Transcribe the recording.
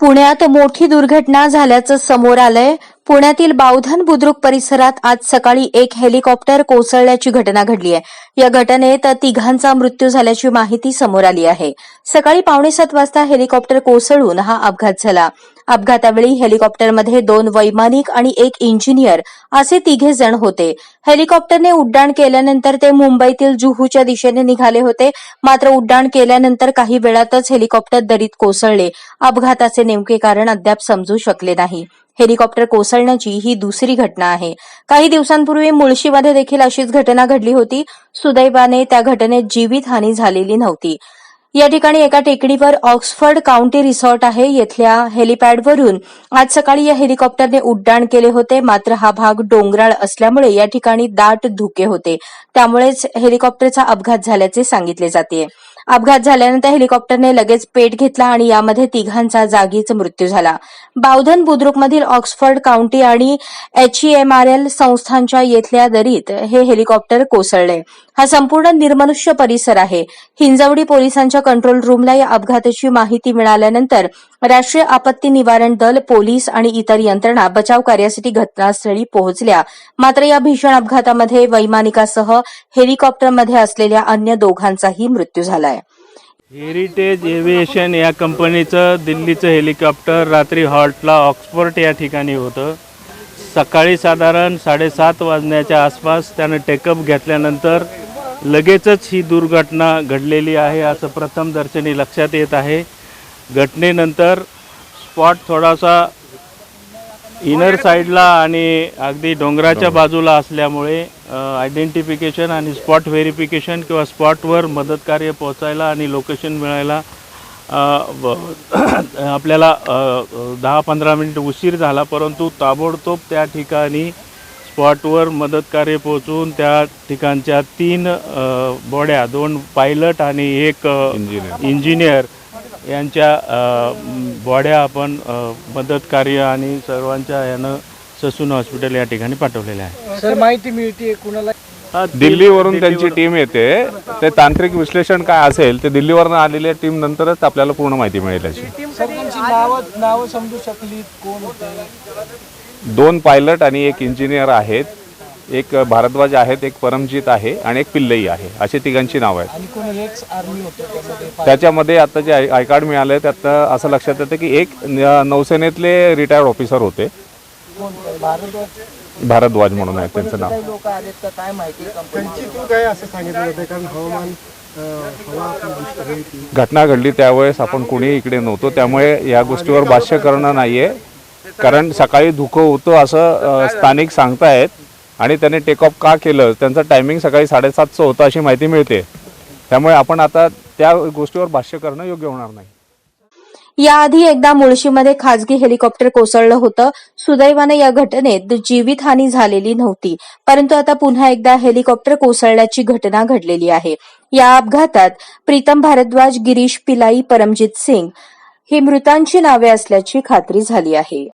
पुण्यात मोठी दुर्घटना झाल्याचं समोर आलंय. पुण्यातील बावधन बुद्रुक परिसरात आज सकाळी एक हेलिकॉप्टर कोसळल्याची घटना घडली आहे. या घटनेत तिघांचा मृत्यू झाल्याची माहिती समोर आली आहे. सकाळी पावणे सात वाजता हेलिकॉप्टर कोसळून हा अपघात झाला. अपघातावेळी हेलिकॉप्टरमध्ये दोन वैमानिक आणि एक इंजिनियर असे तिघे जण होते. हेलिकॉप्टरने उड्डाण केल्यानंतर ते मुंबईतील जुहूच्या दिशेने निघाले होते. मात्र उड्डाण केल्यानंतर काही वेळातच हेलिकॉप्टर दरीत कोसळले. अपघाताचे नेमके कारण अद्याप समजू शकले नाही. हेलिकॉप्टर कोसळण्याची ही दुसरी घटना आहे. काही दिवसांपूर्वी मुळशीमध्ये देखील अशीच घटना घडली होती. सुदैवाने त्या घटनेत जीवितहानी झालेली नव्हती. या ठिकाणी एका टेकडीवर ऑक्सफर्ड काउंटी रिसॉर्ट आहे. येथल्या हेलिपॅडवरून आज सकाळी या हेलिकॉप्टरने उड्डाण केले होते. मात्र हा भाग डोंगराळ असल्यामुळे या ठिकाणी दाट धुके होते. त्यामुळेच हेलिकॉप्टरचा अपघात झाल्याचे सांगितले जाते. अपघात झाल्यानंतर हेलिकॉप्टरने लगेच पेट घेतला आणि यामध्ये तिघांचा जागीच मृत्यू झाला. बावधन बुद्रुकमधील ऑक्सफर्ड काउंटी आणि एचईएमआरएल संस्थांच्या येथल्या दरीत हे हेलिकॉप्टर कोसळले. हा संपूर्ण निर्मनुष्य परिसर आहे. हिंजवडी पोलिसांच्या कंट्रोल रूमला या अपघाताची माहिती मिळाल्यानंतर राष्ट्रीय आपत्ती निवारण दल पोलीस आणि इतर यंत्रणा बचाव कार्यासाठी घटनास्थळी पोहोचल्या. मात्र या भीषण अपघातामध्ये वैमानिकासह हेलिकॉप्टरमध्ये असलेल्या अन्य दोघांचाही मृत्यू झालाय. हेरिटेज एव्हिएशन या कंपनीचं दिल्लीचं हेलिकॉप्टर रात्री हॉल्टला ऑक्सफोर्ट या ठिकाणी होतं. सकाळी साधारण साडेसात वाजण्याच्या आसपास त्यानं टेकअप घेतल्यानंतर लगेचच ही दुर्घटना घडलेली आहे असं प्रथमदर्शनी लक्षात येत आहे. घटनेनंतर स्पॉट थोडासा इनर साईडला आणि अगदी डोंगराच्या बाजूला असल्यामुळे आयडेंटिफिकेशन आणि स्पॉट व्हेरिफिकेशन किंवा स्पॉटवर मदत कार्य पोहोचायला आणि लोकेशन मिळायला आपल्याला दहा पंधरा मिनिट उशीर झाला परंतु ताबडतोब त्या ठिकाणी स्पॉटवर मदत कार्य पोहोचून त्या ठिकाणच्या तीन बॉड्या दोन पायलट आणि एक इंजिनियर इंजिनियर यांच्या बॉड्या आपण मदत कार्य आणि सर्वांच्या यानं ससून हॉस्पिटल या ठिकाणी पाठवलेले आहे सर माहिती मिळते कुणाला? दिल्लीवरून त्यांची टीम येते. ते तांत्रिक विश्लेषण काय असेल ते दिल्लीवरून आलेल्या टीम नंतरच आपल्याला पूर्ण माहिती मिळेल नावं समजू शकली कोण होते? दोन पायलट आणि एक इंजिनियर आहेत. एक भारद्वाज आहेत एक परमजीत आहे आणि एक पिल्लई आहे. अशी तिघांची नावं आहेत. आणि कोण एक्स आर्मी होते त्यामध्ये. त्याच्यामध्ये आता जे आय कार्ड मिळाले त्यात असं लक्षात येतं की एक नौसेनेतले रिटायर्ड ऑफिसर होते. भारद्वाज? म्हणून आहे त्यांचं नाव. घटना घडली त्यावेळेस आपण कुणी इकडे नव्हतो त्यामुळे या गोष्टीवर भाष्य करणं नाहीये. कारण सकाळी धुकं होतं असं स्थानिक सांगतायत. आणि त्याने टेक ऑफ का केलं त्यांचं टायमिंग सकाळी साडेसातचं होतं अशी माहिती मिळते. त्यामुळे आपण आता त्या गोष्टीवर भाष्य करणं योग्य होणार नाही. याआधी एकदा मुळशीमध्ये खासगी हेलिकॉप्टर कोसळलं होतं. सुदैवाने या घटनेत जीवितहानी झालेली नव्हती. परंतु आता पुन्हा एकदा हेलिकॉप्टर कोसळल्याची घटना घडलेली आहे. या अपघातात प्रीतम भारद्वाज गिरीश पिलाई परमजित सिंग ही मृतांची नावे असल्याची खात्री झाली आहे.